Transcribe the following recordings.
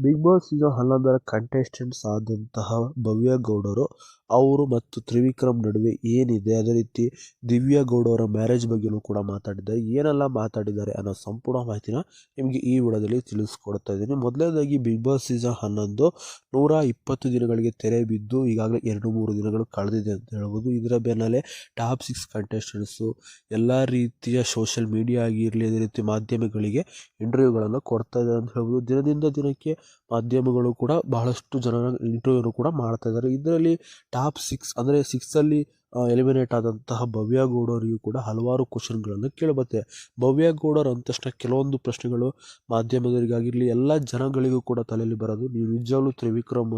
Big boss season ಹನ್ನೊಂದರ contestants ಆದಂತಹ ಭವ್ಯ ಗೌಡರು ಅವರು ಮತ್ತು ತ್ರಿವಿಕ್ರಮ್ ನಡುವೆ ಏನಿದೆ, ಅದೇ ರೀತಿ ದಿವ್ಯಾ ಗೌಡ ಅವರ ಮ್ಯಾರೇಜ್ ಬಗ್ಗೆನೂ ಕೂಡ ಮಾತಾಡಿದ್ದಾರೆ. ಏನೆಲ್ಲ ಮಾತಾಡಿದ್ದಾರೆ ಅನ್ನೋ ಸಂಪೂರ್ಣ ಮಾಹಿತಿನ ನಿಮಗೆ ಈ ವಿಡಿಯೋದಲ್ಲಿ ತಿಳಿಸ್ಕೊಡ್ತಾ ಇದ್ದೀನಿ. ಮೊದಲನೇದಾಗಿ ಬಿಗ್ ಬಾಸ್ ಸೀಸನ್ ಹನ್ನೊಂದು, ನೂರ ಇಪ್ಪತ್ತು ದಿನಗಳಿಗೆ ತೆರೆ ಬಿದ್ದು ಈಗಾಗಲೇ ಎರಡು ಮೂರು ದಿನಗಳು ಕಳೆದಿದೆ ಅಂತ ಹೇಳ್ಬೋದು. ಇದರ ಬೆನ್ನಲ್ಲೇ ಟಾಪ್ ಸಿಕ್ಸ್ ಕಂಟೆಸ್ಟೆಂಟ್ಸು ಎಲ್ಲ ರೀತಿಯ ಸೋಷಿಯಲ್ ಮೀಡಿಯಾ ಆಗಿರಲಿ, ಅದೇ ರೀತಿ ಮಾಧ್ಯಮಗಳಿಗೆ ಇಂಟರ್ವ್ಯೂಗಳನ್ನು ಕೊಡ್ತಾ ಇದೆ ಅಂತ ಹೇಳ್ಬೋದು. ದಿನದಿಂದ ದಿನಕ್ಕೆ ಮಾಧ್ಯಮಗಳು ಕೂಡ ಬಹಳಷ್ಟು ಜನರ ಇಂಟರ್ವ್ಯೂನು ಕೂಡ ಮಾಡ್ತಾ ಇದ್ದಾರೆ. ಇದರಲ್ಲಿ ಸಿಕ್ಸ್ ಅಂದರೆ ಸಿಕ್ಸಲ್ಲಿ ಎಲಿಮಿನೇಟ್ ಆದಂತಹ ಭವ್ಯ ಗೌಡರಿಗೂ ಕೂಡ ಹಲವಾರು ಕ್ವಶನ್ಗಳನ್ನು ಕೇಳಬತ್ತೆ. ಭವ್ಯ ಗೌಡರ್ ಅಂದ ತಕ್ಷಣ ಕೆಲವೊಂದು ಪ್ರಶ್ನೆಗಳು ಮಾಧ್ಯಮದವರಿಗಾಗಿರಲಿ, ಎಲ್ಲ ಜನಗಳಿಗೂ ಕೂಡ ತಲೆಯಲ್ಲಿ ಬರೋದು. ನೀವು ನಿಜವಾಗ್ಲೂ ತ್ರಿವಿಕ್ರಮ್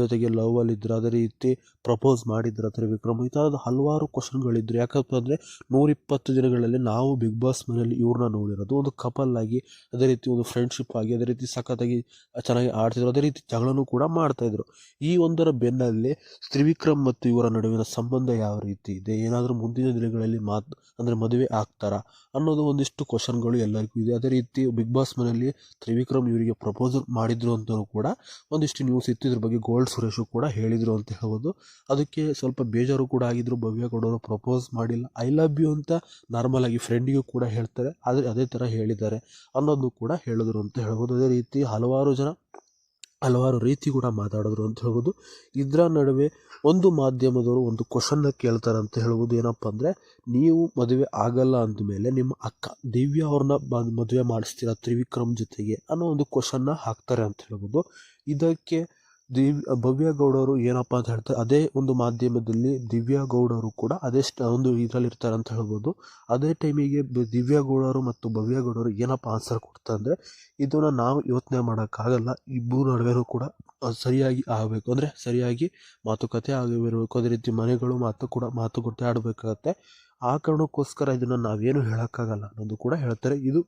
ಜೊತೆಗೆ ಲವ್ ಅಲ್ಲಿದ್ದರೆ ಅದೇ ರೀತಿ ಪ್ರಪೋಸ್ ಮಾಡಿದ್ರ ತ್ರಿವಿಕ್ರಮ್, ಈ ಥರದ ಹಲವಾರು ಕ್ವಶನ್ಗಳಿದ್ರು ಯಾಕಪ್ಪ ಅಂದರೆ ನೂರಿಪ್ಪತ್ತು ದಿನಗಳಲ್ಲಿ ನಾವು ಬಿಗ್ ಬಾಸ್ ಮನೆಯಲ್ಲಿ ಇವ್ರನ್ನ ನೋಡಿರೋದು. ಒಂದು ಕಪಲ್ ಆಗಿ, ಅದೇ ರೀತಿ ಒಂದು ಫ್ರೆಂಡ್ಶಿಪ್ ಆಗಿ, ಅದೇ ರೀತಿ ಸಖತ್ತಾಗಿ ಚೆನ್ನಾಗಿ ಆಡ್ತಿದ್ರು, ಅದೇ ರೀತಿ ಜಗಳನೂ ಕೂಡ ಮಾಡ್ತಾಯಿದ್ರು ಈ ಒಂದರ ಬೆನ್ನಲ್ಲಿ ತ್ರಿವಿಕ್ರಮ್ ಮತ್ತು ಇವರ ನಡುವಿನ ಸಂಬಂಧ ಯಾವ ರೀತಿ ಇದೆ? ಏನಾದರೂ ಮುಂದಿನ ದಿನಗಳಲ್ಲಿ ಮಾತು, ಅಂದರೆ ಮದುವೆ ಆಗ್ತಾರಾ? ಅನ್ನೋದು ಒಂದಿಷ್ಟು ಕ್ವಶನ್ಗಳು ಎಲ್ಲರಿಗೂ ಇದೆ. ಅದೇ ರೀತಿ ಬಿಗ್ ಬಾಸ್ ಮನೆಯಲ್ಲಿ ತ್ರಿವಿಕ್ರಮ್ ಇವರಿಗೆ ಪ್ರಪೋಸಲ್ ಮಾಡಿದ್ರು ಅಂತಲೂ ಕೂಡ ಒಂದಿಷ್ಟು ನ್ಯೂಸ್ ಇತ್ತು. ಇದ್ರ ಬಗ್ಗೆ ಗೋಲ್ಡ್ ಸುರೇಶು ಕೂಡ ಹೇಳಿದರು ಅಂತ ಹೇಳ್ಬೋದು. ಅದಕ್ಕೆ ಸ್ವಲ್ಪ ಬೇಜಾರು ಕೂಡ ಆಗಿದ್ರು. ಭವ್ಯ ಕೊಡೋರು ಪ್ರಪೋಸ್ ಮಾಡಿಲ್ಲ. ಐ ಲವ್ ಯು ಅಂತ ನಾರ್ಮಲ್ ಆಗಿ ಫ್ರೆಂಡಿಗೂ ಕೂಡ ಹೇಳ್ತಾರೆ. ಆದರೆ ಅದೇ ಥರ ಹೇಳಿದ್ದಾರೆ ಅನ್ನೋದು ಕೂಡ ಹೇಳಿದ್ರು ಅಂತ ಹೇಳ್ಬೋದು. ಅದೇ ರೀತಿ ಹಲವಾರು ಜನ ಹಲವಾರು ರೀತಿ ಕೂಡ ಮಾತಾಡಿದ್ರು ಅಂತ ಹೇಳ್ಬೋದು. ಇದರ ನಡುವೆ ಒಂದು ಮಾಧ್ಯಮದವರು ಒಂದು ಕ್ವಶನ್ನ ಕೇಳ್ತಾರೆ ಅಂತ ಹೇಳ್ಬೋದು. ಏನಪ್ಪ ಅಂದರೆ, ನೀವು ಮದುವೆ ಆಗಲ್ಲ ಅಂದಮೇಲೆ ನಿಮ್ಮ ಅಕ್ಕ ದಿವ್ಯಾ ಅವ್ರನ್ನ ಮದುವೆ ಮಾಡಿಸ್ತೀರಾ ತ್ರಿವಿಕ್ರಮ್ ಜೊತೆಗೆ ಅನ್ನೋ ಒಂದು ಕ್ವಶನ್ನ ಹಾಕ್ತಾರೆ ಅಂತ ಹೇಳ್ಬೋದು. ಇದಕ್ಕೆ ದಿವ್, ಭವ್ಯ ಗೌಡರು ಏನಪ್ಪ ಅಂತ ಹೇಳ್ತಾರೆ, ಅದೇ ಒಂದು ಮಾಧ್ಯಮದಲ್ಲಿ ದಿವ್ಯಾ ಗೌಡರು ಕೂಡ ಅದೇ ಸ್ಟ್, ಒಂದು ಇದರಲ್ಲಿ ಇರ್ತಾರೆ ಅಂತ ಹೇಳ್ಬೋದು. ಅದೇ ಟೈಮಿಗೆ ದಿವ್ಯಾ ಗೌಡರು ಮತ್ತು ಭವ್ಯ ಗೌಡರು ಏನಪ್ಪ ಆನ್ಸರ್ ಕೊಡ್ತಾರೆ ಅಂದರೆ, ಇದನ್ನು ನಾವು ಯೋಚನೆ ಮಾಡೋಕ್ಕಾಗಲ್ಲ, ಇಬ್ಬರು ನಡುವೆನೂ ಕೂಡ ಸರಿಯಾಗಿ ಆಗಬೇಕು. ಅಂದರೆ ಸರಿಯಾಗಿ ಮಾತುಕತೆ ಆಗಿರಬೇಕು ಅದೇ ರೀತಿ ಮನೆಗಳು ಮಾತು ಕೂಡ, ಮಾತುಕತೆ ಆಡಬೇಕಾಗತ್ತೆ. ಆ ಕಾರಣಕ್ಕೋಸ್ಕರ ಇದನ್ನು ನಾವೇನು ಹೇಳೋಕ್ಕಾಗಲ್ಲ ಅನ್ನೋದು ಕೂಡ ಹೇಳ್ತಾರೆ. ಇದು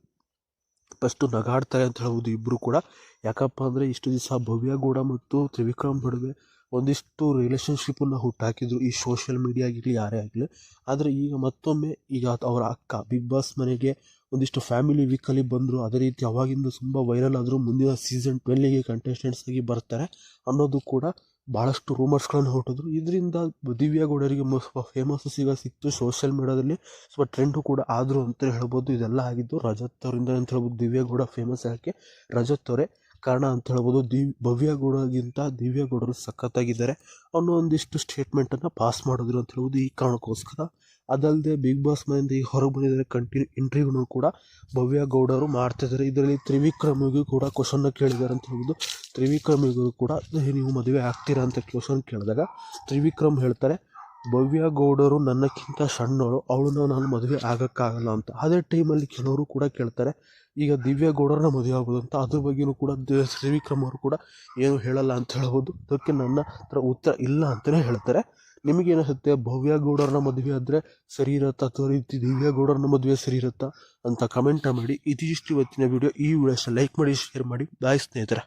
ಫಸ್ಟು ನಗಾಡ್ತಾರೆ ಅಂತ ಹೇಳ್ಬೋದು ಇಬ್ಬರು ಕೂಡ. ಯಾಕಪ್ಪ ಅಂದರೆ ಇಷ್ಟು ದಿವಸ ಭವ್ಯ ಗೌಡ ಮತ್ತು ತ್ರಿವಿಕ್ರಮ್ ನಡುವೆ ಒಂದಿಷ್ಟು ರಿಲೇಷನ್ಶಿಪ್ಪನ್ನು ಹುಟ್ಟಾಕಿದ್ರು. ಈ ಸೋಷಿಯಲ್ ಮೀಡಿಯಾ ಆಗಿರಲಿ, ಯಾರೇ ಆಗಲಿ ಆದರೆ ಈಗ ಮತ್ತೊಮ್ಮೆ ಈಗ ಅವರ ಅಕ್ಕ ಬಿಗ್ ಬಾಸ್ ಮನೆಗೆ ಒಂದಿಷ್ಟು ಫ್ಯಾಮಿಲಿ ವೀಕಲ್ಲಿ ಬಂದರು. ಅದೇ ರೀತಿ ಅವಾಗಿಂದ ತುಂಬ ವೈರಲ್ ಆದರೂ ಮುಂದಿನ ಸೀಸನ್ ಟ್ವೆಲ್ಲಿಗೆ ಕಂಟೆಸ್ಟೆಂಟ್ಸ್ ಆಗಿ ಬರ್ತಾರೆ ಅನ್ನೋದು ಕೂಡ ಭಾಳಷ್ಟು ರೂಮರ್ಸ್ಗಳನ್ನು ಹೊರಟಿದ್ರು. ಇದರಿಂದ ದಿವ್ಯಾ ಗೌಡರಿಗೆ ಸ್ವಲ್ಪ ಫೇಮಸ್ ಸಿಗ ಸಿಕ್ತು ಸೋಷಿಯಲ್ ಮೀಡಿಯಾದಲ್ಲಿ ಸ್ವಲ್ಪ ಟ್ರೆಂಡು ಕೂಡ ಆದರು ಅಂತ ಹೇಳ್ಬೋದು. ಇದೆಲ್ಲ ಆಗಿದ್ದು ರಜತ್ ಅವರಿಂದ ಅಂತ ಹೇಳ್ಬೋದು. ದಿವ್ಯಾ ಗೌಡ ಫೇಮಸ್ ಯಾಕೆ? ರಜತ್ ಅವರೇ. ಕಾರಣ ಅಂತ ಹೇಳ್ಬೋದು. ದಿವ್ ಭವ್ಯ ಗೌಡಗಿಂತ ದಿವ್ಯ ಗೌಡರು ಸಖತ್ತಾಗಿದ್ದಾರೆ ಅನ್ನೋ ಒಂದಿಷ್ಟು ಸ್ಟೇಟ್ಮೆಂಟನ್ನು ಪಾಸ್ ಮಾಡಿದ್ರು ಅಂತ ಹೇಳ್ಬೋದು. ಈ ಕಾರಣಕ್ಕೋಸ್ಕರ ಅದಲ್ಲದೆ ಬಿಗ್ ಬಾಸ್ ಮನೆಯಿಂದ ಈಗ ಹೊರಗೆ ಬಂದಿದ್ದಾರೆ. ಕಂಟಿನ್ಯೂ ಇಂಟರ್ವ್ಯೂನೂ ಕೂಡ ಭವ್ಯ ಗೌಡರು ಮಾಡ್ತಿದ್ದಾರೆ ಇದರಲ್ಲಿ ತ್ರಿವಿಕ್ರಮಿಗೂ ಕೂಡ ಕ್ವಶನ್ನ ಕೇಳಿದ್ದಾರೆ ಅಂತ ಹೇಳ್ಬೋದು. ತ್ರಿವಿಕ್ರಮಿಗೂ ಕೂಡ ನೀವು ಮದುವೆ ಆಗ್ತೀರಾ ಅಂತ ಕ್ವಶನ್ ಕೇಳಿದಾಗ ತ್ರಿವಿಕ್ರಮ್ ಹೇಳ್ತಾರೆ. ಭವ್ಯ ಗೌಡರು ನನ್ನಕ್ಕಿಂತ ಸಣ್ಣವಳು ಅವಳನ್ನ ನಾನು ಮದುವೆ ಆಗೋಕ್ಕಾಗಲ್ಲ ಅಂತ. ಅದೇ ಟೈಮಲ್ಲಿ ಕೆಲವರು ಕೂಡ ಕೇಳ್ತಾರೆ, ಈಗ ದಿವ್ಯ ಗೌಡರನ್ನ ಮದುವೆ ಆಗ್ಬೋದು ಅಂತ. ಅದ್ರ ಬಗ್ಗೆಯೂ ಕೂಡ ತ್ರಿವಿಕ್ರಮ್ ಅವರು ಕೂಡ ಏನು ಹೇಳಲ್ಲ ಅಂತ ಹೇಳ್ಬೋದು. ಅದಕ್ಕೆ ನನ್ನ ಹತ್ರ ಉತ್ತರ ಇಲ್ಲ ಅಂತಲೇ ಹೇಳ್ತಾರೆ. ನಿಮಗೇನಿಸುತ್ತೆ ಭವ್ಯ ಗೌಡರನ್ನ ಮದುವೆ ಆದರೆ ಸರಿ ಇರುತ್ತಾ? ಅಥವಾ ರೀತಿ ದಿವ್ಯ ಗೌಡರನ್ನ ಮದುವೆ ಸರಿ ಇರುತ್ತಾ? ಅಂತ ಕಮೆಂಟ್ ಮಾಡಿ. ಇದಿಷ್ಟು ಇವತ್ತಿನ ವಿಡಿಯೋ ಈ ವಿಡಿಯೋ ಲೈಕ್ ಮಾಡಿ ಶೇರ್ ಮಾಡಿ. ಬಾಯ್ ಸ್ನೇಹಿತರೆ.